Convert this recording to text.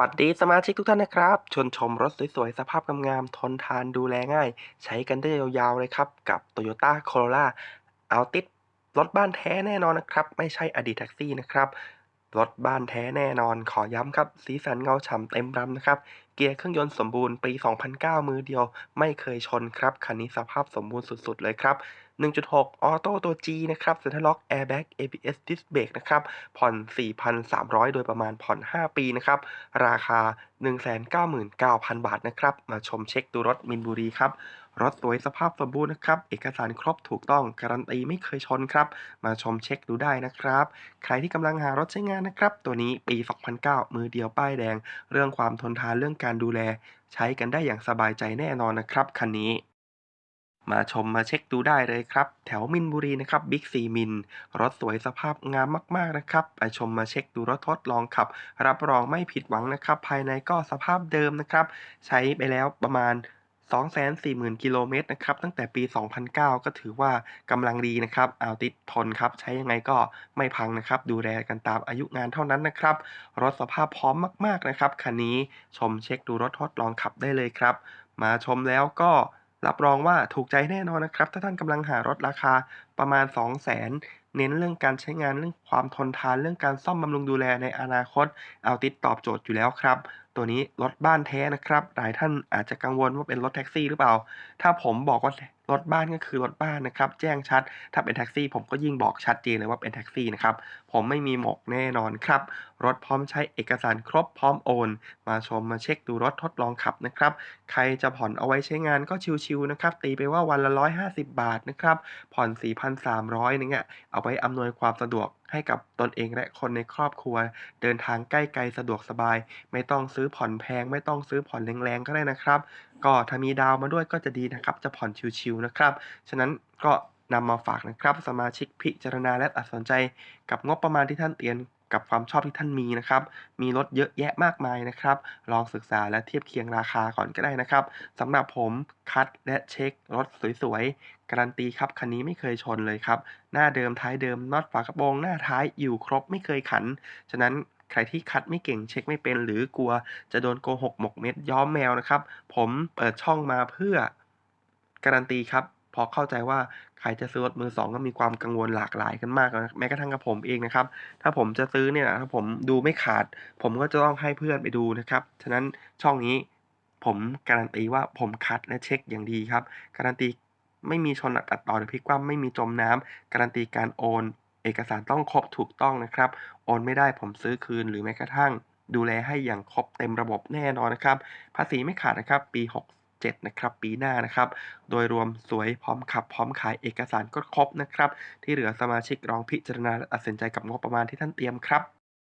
วัสดีสมาชิกทุกท่านนะครับ ชวนชมรถสวยๆ สภาพงามๆ ทนทานดูแลง่าย ใช้กันได้ยาวๆ เลยครับ กับ Toyota Corolla Altis รถบ้านแท้แน่นอนนะครับ ไม่ใช่อดีตแท็กซี่นะครับ รถบ้านแท้แน่นอนขอย้ำครับ สีสันเงาฉ่ำเต็มรำนะครับ เกียร์เครื่องยนต์สมบูรณ์ปี 2009 มือเดียว ไม่เคยชนครับ คันนี้สภาพสมบูรณ์สุดๆ เลยครับ 1.6ออโต้ตัว G นะครับ Center Lock Airbag ABS Disc Brake นะครับ ผ่อน 4,300 โดยประมาณผ่อน 5 ปีนะครับ ราคา 199,000 บาทนะครับ มาชมเช็คดูรถมินบุรีครับ รถสวยสภาพสมบูรณ์นะครับ เอกสารครบถูกต้อง การันตีไม่เคยชนครับ มาชมเช็คดูได้นะครับ ใครที่กำลังหารถใช้งานนะครับ ตัวนี้ปี 2009 มือเดียวป้ายแดง เรื่องความทนทานเรื่องการดูแล ใช้กันได้อย่างสบายใจแน่นอนนะครับคันนี้ มาชมมาเช็คดูได้เลยครับ แถวมินบุรีนะครับบิ๊กซีมิน รถสวยสภาพงามมากๆนะครับไปชมมาเช็คดูรถทดลองขับ รับรองไม่ผิดหวังนะครับ ภายในก็สภาพเดิมนะครับ ใช้ไปแล้วประมาณ240,000 กิโลเมตรนะครับ ตั้งแต่ปี 2009 ก็ถือว่ากำลังดีนะครับเอาติดทนครับ ใช้ยังไงก็ไม่พังนะครับ ดูแลกันตามอายุงานเท่านั้นนะครับ รถสภาพพร้อมมาก ๆ นะครับ คันนี้ชมเช็คดูรถทดลองขับได้เลยครับ มาชมแล้วก็ รับรองว่าถูกใจแน่นอนนะครับ ถ้าท่านกำลังหารถราคาประมาณ 200,000เน้นเรื่องการใช้งานเรื่องความทนทานเรื่องการซ่อมบำรุงดูแลในอนาคต เอาติดตอบโจทย์อยู่แล้วครับตัวนี้รถบ้านแท้นะครับ หลายท่านอาจจะกังวลว่าเป็นรถแท็กซี่หรือเปล่า ถ้าผมบอกว่ารถบ้านก็คือรถบ้านนะครับ แจ้งชัด ถ้าเป็นแท็กซี่ ผมก็ยิ่งบอกชัดเจนเลยว่าเป็นแท็กซี่นะครับ ผมไม่มีหมกแน่นอนครับ รถพร้อมใช้เอกสารครบพร้อมโอน มาชมมาเช็คดูรถทดลองขับนะครับ ใครจะผ่อนเอาไว้ใช้งานก็ชิวๆนะครับ ตีไปว่าวันละ 150 บาทนะครับ ผ่อน 4,300นึงอะเอาไว้อำนวยความสะดวก ให้กับตนเองและคนในครอบครัว เดินทางใกล้ไกลสะดวกสบาย ไม่ต้องซื้อผ่อนแพง ไม่ต้องซื้อผ่อนแรงๆก็ได้นะครับ ก็ถ้ามีดาวมาด้วยก็จะดีนะครับ จะผ่อนชิวๆนะครับ ฉะนั้นก็นำมาฝากนะครับ สมาชิกพิจารณาและตัดสินใจกับงบประมาณที่ท่านเตรียม กับความชอบที่ท่านมีนะครับ มีรถเยอะแยะมากมายนะครับ ลองศึกษาและเทียบเคียงราคาก่อนก็ได้นะครับสำหรับผมคัดและเช็ครถสวยๆ การันตีครับคันนี้ไม่เคยชนเลยครับ หน้าเดิมท้ายเดิมน็อตฝากระโปรงหน้าท้ายอยู่ครบไม่เคยขัน ฉะนั้นใครที่คัดไม่เก่งเช็คไม่เป็น หรือกลัวจะโดนโกหกหมกเม็ดย้อมแมวนะครับ ผมเปิดช่องมาเพื่อการันตีครับ พราะเข้าใจว่าใครจะซื้อรถมือสองก็มีความกังวลหลากหลายกันมากนะแม้กระทั่งกับผมเองนะครับ ถ้าผมจะซื้อเนี่ยถ้าผมดูไม่ขาด ผมก็จะต้องให้เพื่อนไปดูนะครับ ฉะนั้นช่องนี้ผมการันตีว่าผมคัดและเช็คอย่างดีครับ การันตีไม่มีชนตัดต่อหรือพลิกคว่ำไม่มีจมน้ำการันตีการโอน เอกสารต้องครบถูกต้องนะครับ โอนไม่ได้ผมซื้อคืนหรือแม้กระทั่ง ดูแลให้อย่างครบเต็มระบบแน่นอนนะครับ ภาษีไม่ขาดนะครับ ปี 67นะครับ ปีหน้านะครับ โดยรวมสวยพร้อมขับ พร้อมขายเอกสารก็ครบนะครับ ที่เหลือสมาชิกลองพิจารณาและตัดสินใจกับงบประมาณที่ท่านเตรียมครับ